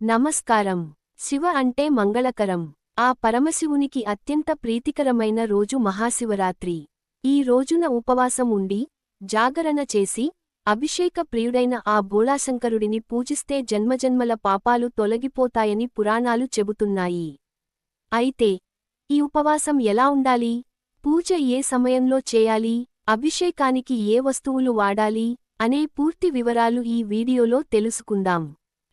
నమస్కారం. శివ అంటే మంగళకరం. ఆ పరమశివునికి అత్యంత ప్రీతికరమైన రోజు మహాశివరాత్రి. ఈ రోజున ఉపవాసం ఉండి జాగరణ చేసి అభిషేక ప్రియుడైన ఆ భోళాశంకరుడిని పూజిస్తే జన్మజన్మల పాపాలు తొలగిపోతాయని పురాణాలు చెబుతున్నాయి. అయితే ఈ ఉపవాసం ఎలా ఉండాలి? పూజ ఏ సమయంలో చేయాలి? అభిషేకానికి ఏ వస్తువులు వాడాలి? అనే పూర్తి వివరాలు ఈ వీడియోలో తెలుసుకుందాం.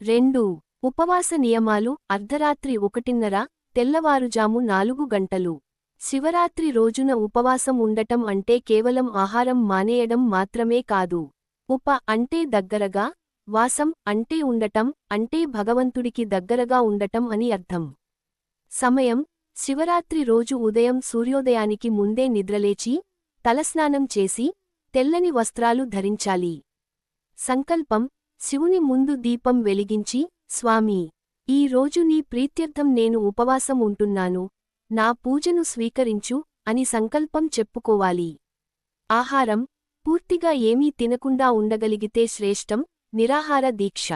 రెండు ఉపవాస నియమాలు అర్ధరాత్రి ఒకటిన్నర తెల్లవారుజాము నాలుగు గంటలు. శివరాత్రి రోజున ఉపవాసం ఉండటం అంటే కేవలం ఆహారం మానేయడం మాత్రమే కాదు. ఉప అంటే దగ్గరగా వాసం అంటే ఉండటం అంటే భగవంతుడికి దగ్గరగా ఉండటం అని అర్థం. సమయం శివరాత్రి రోజు ఉదయం సూర్యోదయానికి ముందే నిద్రలేచి తలస్నానం చేసి తెల్లని వస్త్రాలు ధరించాలి. సంకల్పం శివుని ముందు దీపం వెలిగించి స్వామీ ఈ రోజు నీ ప్రీత్యర్థం నేను ఉపవాసం ఉంటున్నాను నా పూజను స్వీకరించు అని సంకల్పం చెప్పుకోవాలి. ఆహారం పూర్తిగా ఏమీ తినకుండా ఉండగలిగితే శ్రేష్టం నిరాహార దీక్ష.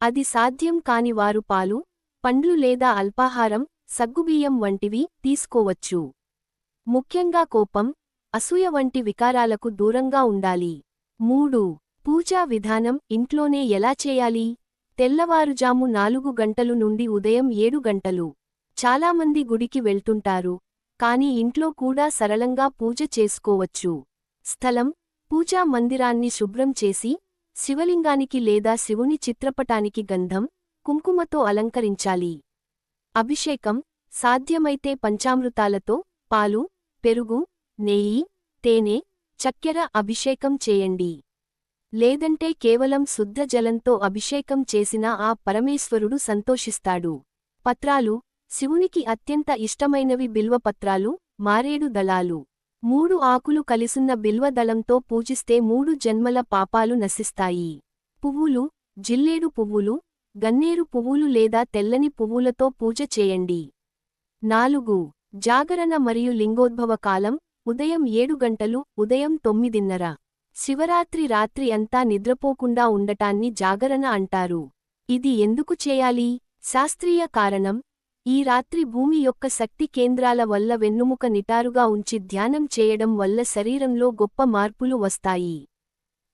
అది సాధ్యం కాని వారు పాలు పండ్లు లేదా అల్పాహారం సగ్గుబియ్యం వంటివి తీసుకోవచ్చు. ముఖ్యంగా కోపం అసూయ వంటి వికారాలకు దూరంగా ఉండాలి. మూడు పూజా విధానం ఇంట్లోనే ఎలా చేయాలి? తెల్లవారుజాము నాలుగు గంటలు నుండి ఉదయం ఏడు గంటలు. చాలామంది గుడికి వెళ్తుంటారు కాని ఇంట్లో కూడా సరళంగా పూజ చేసుకోవచ్చు. స్థలం పూజా మందిరాన్ని శుభ్రం చేసి శివలింగానికి లేదా శివుని చిత్రపటానికి గంధం కుంకుమతో అలంకరించాలి. అభిషేకం సాధ్యమైతే పంచామృతాలతో పాలు పెరుగు నెయ్యి తేనె చక్కెర అభిషేకం చేయండి. లేదంటే కేవలం శుద్ధ జలంతో అభిషేకం చేసినా ఆ పరమేశ్వరుడు సంతోషిస్తాడు. పత్రాలు శివునికి అత్యంత ఇష్టమైనవి బిల్వపత్రాలు మారేడు దళాలు. మూడు ఆకులు కలిసున్న బిల్వదళంతో పూజిస్తే మూడు జన్మల పాపాలు నశిస్తాయి. పువ్వులు జిల్లేడు పువ్వులు గన్నేరు పువ్వులు లేదా తెల్లని పువ్వులతో పూజ చేయండి. నాలుగు జాగరణ మరియు లింగోద్భవ కాలం ఉదయం ఏడు గంటలు ఉదయం తొమ్మిదిన్నర. శివరాత్రి రాత్రి అంతా నిద్రపోకుండా ఉండటాన్ని జాగరణ అంటారు. ఇది ఎందుకు చేయాలి? శాస్త్రీయ కారణం. ఈ రాత్రి భూమి యొక్క శక్తి కేంద్రాల వల్ల వెన్నుముక నిటారుగా ఉంచి ధ్యానం చేయడం వల్ల శరీరంలో గొప్ప మార్పులు వస్తాయి.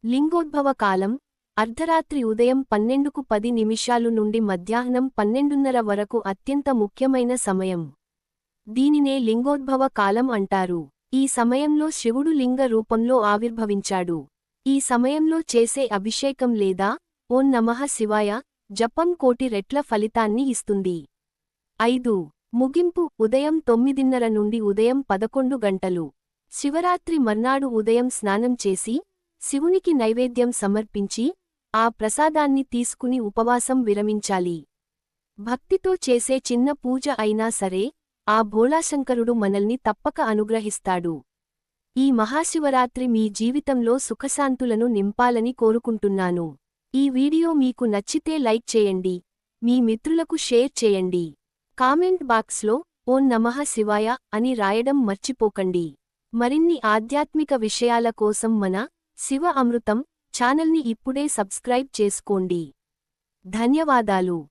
లింగోద్భవ కాలం. అర్ధరాత్రి ఉదయం పన్నెండుకు పది నిమిషాలు నుండి మధ్యాహ్నం పన్నెండున్నర వరకు అత్యంత ముఖ్యమైన సమయం. దీనినే లింగోద్భవ కాలం అంటారు. ఈ సమయంలో శివుడు లింగ రూపంలో ఆవిర్భవించాడు. ఈ సమయంలో చేసే అభిషేకం లేదా ఓం నమః శివాయ జపం కోటి రెట్ల ఫలితాన్ని ఇస్తుంది. ఐదు. ముగింపు ఉదయం తొమ్మిదిన్నర నుండి ఉదయం పదకొండు గంటలు. శివరాత్రి మర్నాడు ఉదయం స్నానం చేసి శివునికి నైవేద్యం సమర్పించి ఆ ప్రసాదాన్ని తీసుకుని ఉపవాసం విరమించాలి. భక్తితో చేసే చిన్న పూజ అయినా సరే ఆ భోళాశంకరుడు మనల్ని తప్పక అనుగ్రహిస్తాడు. ఈ మహాశివరాత్రి మీ జీవితంలో సుఖశాంతులను నింపాలని కోరుకుంటున్నాను. ఈ వీడియో మీకు నచ్చితే లైక్ చేయండి. మీ మిత్రులకు షేర్ చేయండి. కామెంట్ బాక్స్లో ఓం నమః శివాయ అని రాయడం మర్చిపోకండి. మరిన్ని ఆధ్యాత్మిక విషయాల కోసం మన శివ అమృతం ఛానల్ని ఇప్పుడే సబ్స్క్రైబ్ చేసుకోండి. ధన్యవాదాలు.